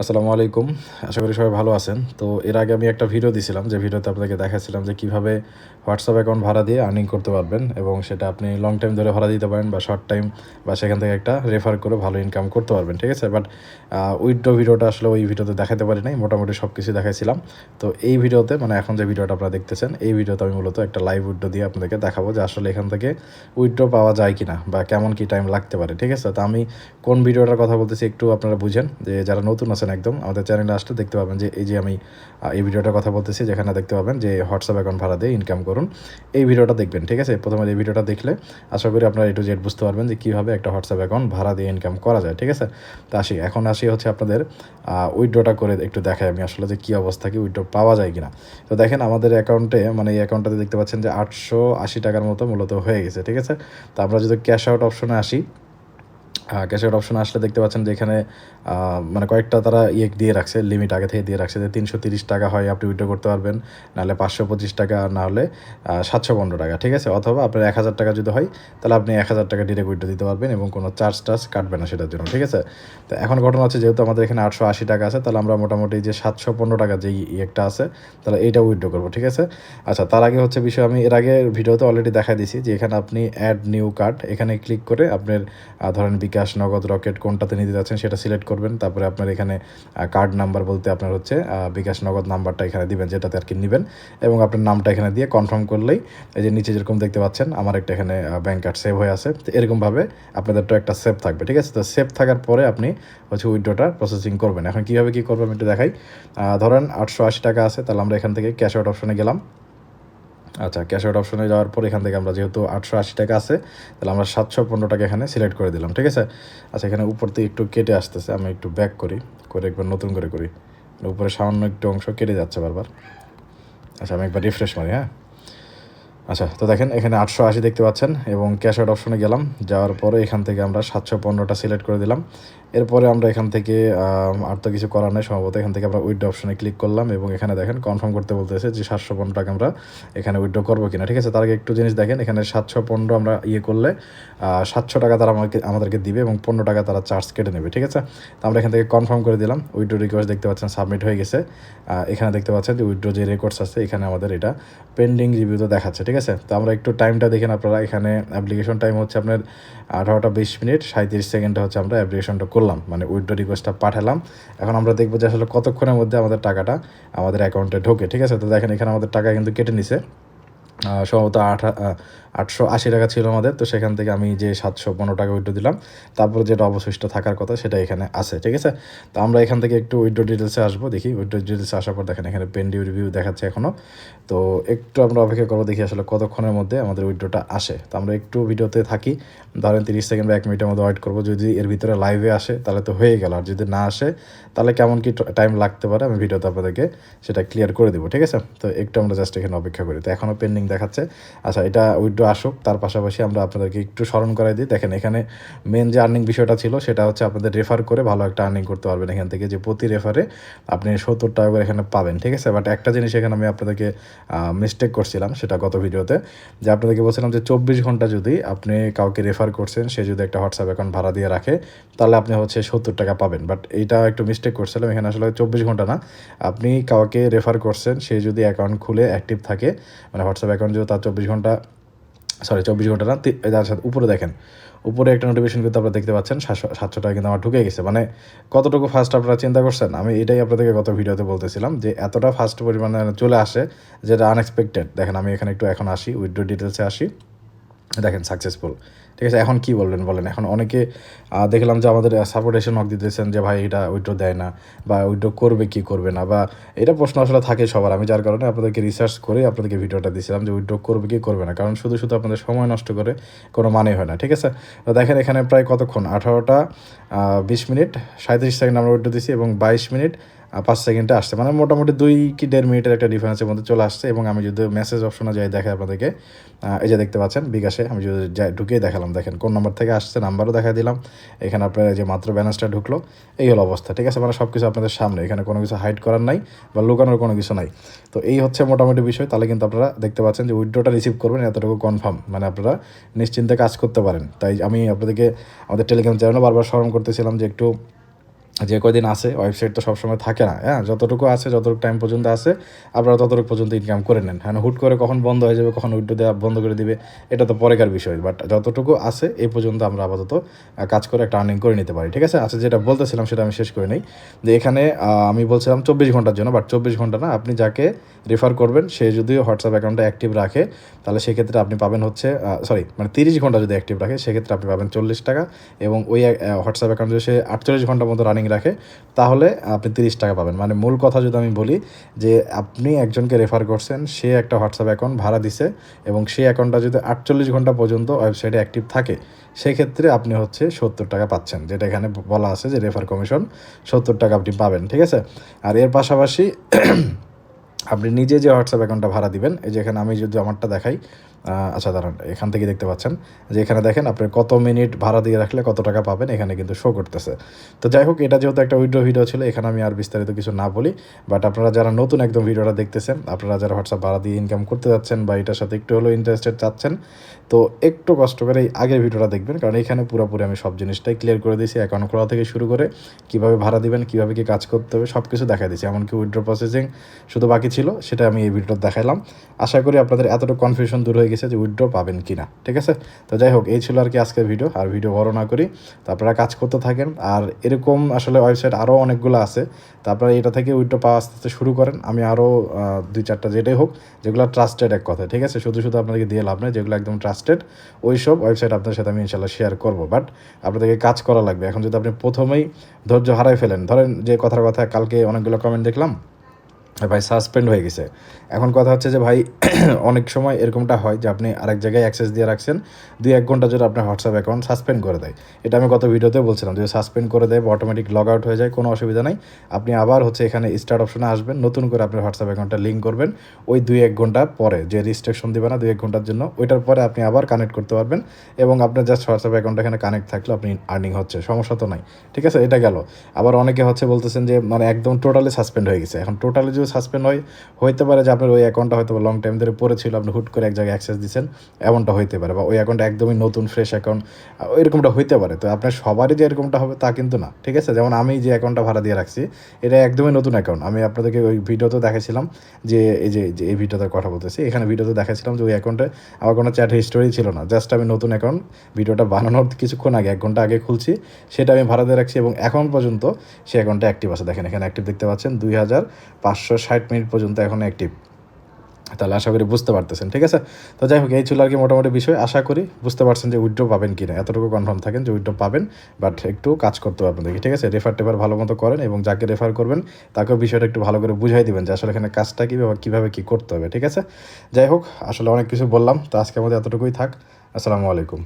আসসালামু আলাইকুম। আশা করি সবাই ভালো আছেন। তো এর আগে আমি একটা ভিডিও দিয়েছিলাম যে ভিডিওতে আপনাদেরকে দেখাচ্ছিলাম যে কীভাবে হোয়াটসঅ্যাপ অ্যাকাউন্ট ভাড়া দিয়ে আর্নিং করতে পারবেন এবং সেটা আপনি লং টাইম ধরে ভাড়া দিতে পারেন বা শর্ট টাইম বা সেখান থেকে একটা রেফার করে ভালো ইনকাম করতে পারবেন, ঠিক আছে? বাট উইথড্র ভিডিওটা আসলে ওই ভিডিওতে দেখাতে পারি নাই, মোটামুটি সব কিছু দেখাইছিলাম। তো এই ভিডিওতে মানে এখন যে ভিডিওটা আপনারা দেখতেছেন, এই ভিডিওতে আমি মূলত একটা লাইভ উইথড্র দিয়ে আপনাদেরকে দেখাবো যে আসলে এখান থেকে উইথড্র পাওয়া যায় কিনা বা কেমন কি টাইম লাগতে পারে, ঠিক আছে? তো আমি কোন ভিডিওটার কথা বলতেছি একটু আপনারা বুঝেন, যে যারা নতুন আছেন একদম। আমাদের চ্যানেলে আসলে দেখতে পাবেন যে, এই যে আমি এই ভিডিওটার কথা বলতেছি, যেখানে দেখতে পাবেন যে হোয়াটসঅ্যাপ অ্যাকাউন্ট ভাড়া দিয়ে ইনকাম করুন। এই ভিডিওটা দেখবেন, ঠিক আছে? প্রথমে এই ভিডিওটা দেখলে আশা করি আপনারা একটু জেড বুঝতে পারবেন যে, কীভাবে একটা হোয়াটসঅ্যাপ অ্যাকাউন্ট ভাড়া দিয়ে ইনকাম করা যায়, ঠিক আছে? তো আসি, এখন আসি হচ্ছে আপনাদের উইড্রোটা করে একটু দেখাই আমি আসলে যে, কী অবস্থা, কি উইড্রো পাওয়া যায় কিনা। তো দেখেন, আমাদের অ্যাকাউন্টে মানে এই অ্যাকাউন্টটাতে দেখতে পাচ্ছেন যে, আটশো আশি টাকার মতো মূলত হয়ে গেছে, ঠিক আছে? তো আমরা যদি ক্যাশ আউট অপশনে আসি ক্যাশ আউট অপশন আসলে দেখতে পাচ্ছেন যে এখানে মানে কয়েকটা তারা ইয়ে দিয়ে রাখছে লিমিট আগে থেকে দিয়ে রাখছে যে তিনশো তিরিশ টাকা হয় আপনি উইড্রো করতে পারবেন, নাহলে পাঁচশো পঁচিশ টাকা না হলে সাতশো পনেরো টাকা, ঠিক আছে? অথবা আপনার এক হাজার টাকা যদি হয়, তাহলে আপনি এক হাজার টাকা ডিরেক্ট উইড্রো দিতে পারবেন এবং কোনো চার্জ টার্জ কাটবে না সেটার জন্য, ঠিক আছে? তো এখন ঘটনা হচ্ছে যেহেতু আমাদের এখানে আটশো আশি টাকা আছে, তাহলে আমরা মোটামুটি যে সাতশো পনেরো টাকা যেই ইয়েটা আছে, তাহলে এইটা উইড্রো করব, ঠিক আছে? আচ্ছা তার আগে হচ্ছে বিষয়, আমি এর আগে ভিডিওতে অলরেডি দেখা দিয়েছি যে এখানে আপনি অ্যাড নিউ কার্ড এখানে ক্লিক করে আপনার ধরেন বিকাশ নগদ রকেট কোনটাতে নিতে যাচ্ছেন সেটা সিলেক্ট করবেন। তারপরে আপনার এখানে কার্ড নাম্বার বলতে আপনার হচ্ছে বিকাশ নগদ নাম্বারটা এখানে দিবেন, যেটাতে আর কি নেবেন। এবং আপনার নামটা এখানে দিয়ে কনফার্ম করলেই এই যে নিচে যেরকম দেখতে পাচ্ছেন, আমার একটা এখানে ব্যাঙ্ক কার্ড সেভ হয়ে আছে। তো এরকমভাবে আপনাদেরটা একটা সেভ থাকবে, ঠিক আছে? তো সেভ থাকার পরে আপনি হচ্ছে উইড্রোটা প্রসেসিং করবেন। এখন কীভাবে কী করবেন একটু দেখাই। ধরেন আটশো আশি টাকা আছে, তাহলে আমরা এখান থেকে ক্যাশ আউট অপশনে গেলাম। আচ্ছা ক্যাশ আউট অপশনে যাওয়ার পর এখান থেকে আমরা যেহেতু আটশো আশি টাকা আছে, তাহলে আমরা সাতশো পনেরো টাকা এখানে সিলেক্ট করে দিলাম, ঠিক আছে? আচ্ছা এখানে উপর থেকে একটু কেটে আসতেছে, আমি একটু ব্যাক করি, করে একবার নতুন করে করি। মানে উপরে সামান্য একটু অংশ কেটে যাচ্ছে বারবার। আচ্ছা আমি একবার রিফ্রেশ মারি হ্যাঁ? আচ্ছা তো দেখেন, এখানে আটশো আশি দেখতে পাচ্ছেন এবং ক্যাশ আউট অপশনে গেলাম। যাওয়ার পরে এখান থেকে আমরা সাতশো পনেরোটা সিলেক্ট করে দিলাম। এরপরে আমরা এখান থেকে আর তো কিছু করার নেই সম্ভবত। এখান থেকে আমরা উইড্রো অপশনে ক্লিক করলাম এবং এখানে দেখেন কনফার্ম করতে বলতেছে যে সাতশো পনেরো টাকা আমরা এখানে উইড্রো করব কিনা। ঠিক আছে, তার আগে একটু জিনিস দেখেন, এখানে সাতশো পনেরো আমরা ইয়ে করলে সাতশো টাকা তারা আমাকে, আমাদেরকে দিবে এবং পনেরো টাকা তারা চার্জ কেটে নেবে। ঠিক আছে, তো আমরা এখান থেকে কনফার্ম করে দিলাম। উইড্রো রিকোয়েস্ট দেখতে পাচ্ছেন সাবমিট হয়ে গেছে। এখানে দেখতে পাচ্ছেন যে উইড্রো যে রেকর্ডস আছে, এখানে আমাদের এটা পেন্ডিং রিভিউতে দেখাচ্ছে। ঠিক আছে? তো আমরা একটু টাইমটা দেখেন আপনারা। এখানে অ্যাপ্লিকেশন টাইম হচ্ছে আপনার আঠারোটা বিশ মিনিট সাঁত্রিশ সেকেন্ডে হচ্ছে আমরা অ্যাপ্লিকেশনটা করলাম। মানে উইথড্র রিকোয়েস্টটা পাঠালাম। এখন আমরা দেখব যে আসলে কতক্ষণের মধ্যে আমাদের টাকাটা আমাদের অ্যাকাউন্টে ঢোকে, ঠিক আছে? তো দেখেন এখানে আমাদের টাকা কিন্তু কেটে নিছে। সম্ভবত আট আটশো আশি টাকা ছিল আমাদের, তো সেখান থেকে আমি যে সাতশো পনেরো টাকা উইড্রো দিলাম। তারপর যেটা অবশিষ্ট থাকার কথা সেটা এখানে আছে, ঠিক আছে? তো আমরা এখান থেকে একটু উইড্রো ডিটেলসে আসব, দেখি। উইড্রো ডিটেলসে আসার পর দেখেন, এখানে পেন্ডিউ রিভিউ দেখাচ্ছে এখনও তো একটু আমরা অপেক্ষা করব, দেখি আসলে কতক্ষণের মধ্যে আমাদের উইড্রোটা আসে। তো আমরা একটু ভিডিওতে থাকি, ধরেন তিরিশ সেকেন্ড বা এক মিনিটের মধ্যে ওয়েট করব, যদি এর ভিতরে লাইভে আসে, তাহলে তো হয়ে গেল। আর যদি না আসে, তাহলে কেমন কি টাইম লাগতে পারে, আমি ভিডিওতে আপনাদেরকে সেটা ক্লিয়ার করে দেবো, ঠিক আছে? তো একটু আমরা জাস্ট এখানে অপেক্ষা করি। তো এখনও পেন্ডিং দেখাচ্ছে। আচ্ছা এটা উইড্রো আসুক, তার পাশাপাশি আমরা আপনাদেরকে একটু স্মরণ করাই দিই। দেখেন, এখানে মেন যে আর্নিং বিষয়টা ছিল, সেটা হচ্ছে আপনাদের রেফার করে ভালো একটা আর্নিং করতে পারবেন এখান থেকে, যে প্রতি রেফারে আপনি সত্তর টাকা করে এখানে পাবেন, ঠিক আছে? বাট একটা জিনিস এখানে আমি আপনাদেরকে মিস্টেক করছিলাম সেটা গত ভিডিওতে, যে আপনাদেরকে বলছিলাম যে চব্বিশ ঘণ্টা যদি আপনি কাউকে রেফার করছেন, সে যদি একটা হোয়াটসঅ্যাপ অ্যাকাউন্ট ভাড়া দিয়ে রাখে, তাহলে আপনি হচ্ছে সত্তর টাকা পাবেন। বাট এইটা একটু মিস্টেক করছিলাম, এখানে আসলে চব্বিশ ঘণ্টা না। আপনি কাউকে রেফার করছেন, সে যদি অ্যাকাউন্ট খুলে অ্যাক্টিভ থাকে মানে হোয়াটসঅ্যাপ অ্যাকাউন্ট যেহেতু তার চব্বিশ ঘণ্টা সরি চব্বিশ ঘণ্টা না তার সাথে উপরে দেখেন, উপরে একটা নোটিফিকেশন কিন্তু আপনারা দেখতে পাচ্ছেন, সাতশো সাতশো টাকা কিন্তু আমার ঢুকে গেছে। মানে কতটুকু ফার্স্ট আপনারা চিন্তা করছেন? আমি এটাই আপনাদেরকে গত ভিডিওতে বলতেছিলাম যে এতটা ফার্স্ট পরিমাণে চলে আসে যেটা আনএক্সপেক্টেড দেখেন আমি এখানে একটু এখন আসি উইড্রো ডিটেলসে আসি। দেখেন সাকসেসফুল ঠিক আছে, এখন কি বলবেন, বলেন। এখন অনেকে দেখলাম যে আমাদের সাপোর্ট এসে নক দিতেছেন যে, ভাই, এটা উইড্রো দেয় না বা উইড্রো করবে কি করবে না? বা এটা প্রশ্ন আসলে থাকে সবার। আমি যার কারণে আপনাদেরকে রিসার্চ করে আপনাদেরকে ভিডিওটা দিয়েছিলাম যে উইড্রো করবে কি করবে না? কারণ শুধু শুধু আপনাদের সময় নষ্ট করে কোনো মানে হয় না। ঠিক আছে? তো দেখেন, এখানে প্রায় কতক্ষণ? আঠারোটা বিশ মিনিট সাঁত্রিশ সেকেন্ড আমরা উইড্রো দিয়েছি এবং বাইশ মিনিট পাঁচ সেকেন্ডে আসছে মানে মোটামুটি দুই কি দেড় মিনিটের একটা ডিফারেন্সের মধ্যে চলে আসছে এবং আমি যদি মেসেজ অপশনে যাই দেখে আপনাদেরকে এই যে দেখতে পাচ্ছেন বিকাশে, আমি যদি যাই ঢুকিয়ে দেখালাম। দেখেন, কোন নাম্বার থেকে আসছে নাম্বারও দেখা দিলাম। এখানে আপনার যে মাত্র ব্যালেন্সটা ঢুকলো, এই হলো অবস্থা, ঠিক আছে? মানে সব কিছু আপনাদের সামনে, এখানে কোনো কিছু হাইড করার নাই বা লুকানোর কোনো কিছু নাই। তো এই হচ্ছে মোটামুটি বিষয়। তাহলে কিন্তু আপনারা দেখতে পাচ্ছেন যে উইড্রোটা রিসিভ করবেন, এতটুকু কনফার্ম মানে আপনারা নিশ্চিন্তে কাজ করতে পারেন। তাই আমি আপনাদেরকে আমাদের টেলিগ্রাম চ্যানেলে বারবার স্মরণ করতেছিলাম যে একটু যে কদিন আছে ওয়েবসাইট তো সবসময় থাকে না হ্যাঁ? যতটুকু আছে, যতটুকু টাইম পর্যন্ত আছে, আপনারা ততটুকু পর্যন্ত ইনকাম করে নেন। হ্যাঁ হুট করে কখন বন্ধ হয়ে যাবে, কখন উইড্রো দেওয়া বন্ধ করে দিবে, এটা তো পরেকার বিষয়। বাট যতটুকু আছে, এই পর্যন্ত আমরা আপাতত কাজ করে একটা আর্নিং করে নিতে পারি, ঠিক আছে? আচ্ছা যেটা বলতেছিলাম, সেটা আমি শেষ করে নিই। যে এখানে আমি বলছিলাম চব্বিশ ঘণ্টার জন্য বাট চব্বিশ ঘণ্টা না, আপনি যাকে রেফার করবেন, সে যদি হোয়াটসঅ্যাপ অ্যাকাউন্টটা অ্যাক্টিভ রাখে, তাহলে সেক্ষেত্রে আপনি পাবেন হচ্ছে সরি মানে তিরিশ ঘণ্টা যদি অ্যাক্টিভ রাখে, সেক্ষেত্রে আপনি পাবেন চল্লিশ টাকা এবং ওই হোয়াটসঅ্যাপ অ্যাকাউন্ট সে আটচল্লিশ ঘণ্টার মতো রানিং রাখে, তাহলে আপনি তিরিশ টাকা পাবেন। মানে মূল কথা যদি আমি বলি যে আপনি একজনকে রেফার করছেন, সে একটা হোয়াটসঅ্যাপ অ্যাকাউন্ট ভাড়া দিছে এবং সেই অ্যাকাউন্টটা যদি আটচল্লিশ ঘণ্টা পর্যন্ত ওয়েবসাইটে অ্যাক্টিভ থাকে, সেক্ষেত্রে আপনি হচ্ছে সত্তর টাকা পাচ্ছেন, যেটা এখানে বলা আছে যে রেফার কমিশন সত্তর টাকা আপনি পাবেন, ঠিক আছে? আর এর পাশাপাশি আপনি নিজে যে হোয়াটসঅ্যাপ অ্যাকাউন্টটা ভাড়া দিবেন, এই যে এখানে আমি যদি আমারটা দেখাই আচ্ছা দাঁড়ান, এখান থেকে দেখতে পাচ্ছেন যে এখানে দেখেন আপনি কত মিনিট ভাড়া দিয়ে রাখলে কত টাকা পাবেন, এখানে কিন্তু শো করতেছে। তো যাই হোক, এটা যেহেতু একটা উইড্রো ভিডিও ছিল, এখানে আমি আর বিস্তারিত কিছু না বলি বাট আপনারা যারা নতুন একদম ভিডিওটা দেখতেছেন, আপনারা যারা হোয়াটসঅ্যাপ ভাড়া দিয়ে ইনকাম করতে যাচ্ছেন বা এটার সাথে একটু হলেও ইন্টারেস্টেড চাচ্ছেন তো একটু কষ্ট করে এই আগের ভিডিওটা দেখবেন, কারণ এখানে পুরোপুরি আমি সব জিনিসটাই ক্লিয়ার করে দিয়েছি। অ্যাকাউন্ট খোলা থেকে শুরু করে কীভাবে ভাড়া দিবেন, কীভাবে কি কাজ করতে হবে সব কিছু দেখা দিয়েছি। এমনকি উইড্রো প্রসেসিং শুধু বাকি ছিল, সেটা আমি এই ভিডিওটা দেখাইলাম। আশা করি আপনাদের এতটুকু কনফিউশন দূর হয়ে গেছে যে উইড্রো পাবেন কি না ঠিক আছে? তো যাই হোক, এই ছিল আর কি আজকের ভিডিও আর ভিডিও বড় না করি। তো আপনারা কাজ করতে থাকেন, আর এরকম আসলে ওয়েবসাইট আরও অনেকগুলো আছে। তো আপনারা এটা থেকে উইড্রো পাওয়া আস্তে আস্তে শুরু করেন। আমি আরও দুই চারটা যেটাই হোক, যেগুলো ট্রাস্টেড এক কথা ঠিক আছে? শুধু শুধু আপনাদেরকে দিয়ে লাভ নেই, যেগুলো একদম ট্রাস্টেড ওই সব ওয়েবসাইট আপনার সাথে আমি ইনশাল্লাহ শেয়ার করব। বাট আপনাদেরকে কাজ করা লাগবে। এখন যদি আপনি প্রথমেই ধৈর্য হারাই ফেলেন, ধরেন যে কথার কথা, কালকে অনেকগুলো কমেন্ট দেখলাম ভাই সাসপেন্ড হয়ে গেছে। এখন কথা হচ্ছে যে ভাই, অনেক সময় এরকমটা হয় যে আপনি আরেক জায়গায় অ্যাক্সেস দিয়ে রাখছেন, দুই এক ঘণ্টা যদি আপনার হোয়াটসঅ্যাপ অ্যাকাউন্ট সাসপেন্ড করে দেয়। এটা আমি গত ভিডিওতে বলছিলাম যদি সাসপেন্ড করে দেয় বা অটোমেটিক লগ আউট হয়ে যায়, কোনো অসুবিধা নাই। আপনি আবার হচ্ছে এখানে স্টার্ট অপশনে আসবেন, নতুন করে আপনার হোয়াটসঅ্যাপ অ্যাকাউন্টটা লিঙ্ক করবেন, ওই দুই এক ঘণ্টা পরে, যে রেজিস্ট্রেশন দেবে না দুই এক ঘণ্টার জন্য, ওইটার পরে আপনি আবার কানেক্ট করতে পারবেন এবং আপনার জাস্ট হোয়াটসঅ্যাপ অ্যাকাউন্ট এখানে কানেক্ট থাকলে আপনি আর্নিং হচ্ছে, সমস্যা তো নাই। ঠিক আছে? এটা গেল। আবার অনেকে হচ্ছে বলতেছেন যে মানে একদম টোটালি সাসপেন্ড হয়ে গেছে। এখন টোটালি যদি সাসপেন্ড হয়। হইতে পারে যে আপনার ওই অ্যাকাউন্টটা হয়তো লং টাইম ধরে পড়েছিল আপনি হুট করে এক জায়গায় অ্যাক্সেস দিচ্ছেন এমনটা হইতে পারে বা ওই অ্যাকাউন্ট একদমই নতুন ফ্রেশ অ্যাকাউন্ট এরকমটা হইতে পারে। তো আপনার সবারই যে এরকমটা হবে তা কিন্তু না, ঠিক আছে? যেমন আমি যে অ্যাকাউন্টটা ভাড়া দিয়ে রাখছি, এটা একদমই নতুন অ্যাকাউন্ট আমি আপনাদেরকে ওই ভিডিওতে দেখাইছিলাম যে, এই যে এই ভিডিওতে কথা বলতেছি, এখানে ভিডিওতে দেখাইছিলাম যে ওই অ্যাকাউন্টে আমার কোনো চ্যাট হিস্টোরি ছিল না। জাস্ট আমি নতুন অ্যাকাউন্ট ভিডিওটা বানানোর কিছুক্ষণ আগে, এক ঘণ্টা আগে খুলছি, সেটা আমি ভাড়া দিয়ে রাখছি এবং এখন পর্যন্ত সেই অ্যাকাউন্টটা অ্যাক্টিভ আছে। দেখেন এখানে অ্যাক্টিভ দেখতে পাচ্ছেন দুই হাজার পাঁচশো ষাট মিনিট পর্যন্ত এখন অ্যাক্টিভ তাহলে আশা করি বুঝতে পারতেছেন, ঠিক আছে? তো যাই হোক, এই ছিল আর কি মোটামুটি বিষয়। আশা করি বুঝতে পারছেন যে উইড্রো পাবেন কি না এতটুকু কনফার্ম থাকেন যে উইড্রো পাবেন বাট একটু কাজ করতে হবে আপনাদেরকে, ঠিক আছে? রেফার টেফার ভালো মতো করেন এবং যাকে রেফার করবেন, তাকেও বিষয়টা একটু ভালো করে বুঝাই দিবেন যে আসলে এখানে কাজটা কীভাবে কীভাবে কী করতে হবে, ঠিক আছে? যাই হোক, আসলে অনেক কিছু বললাম, তো আজকে আমাদের এতটুকুই থাক। আসসালামু আলাইকুম।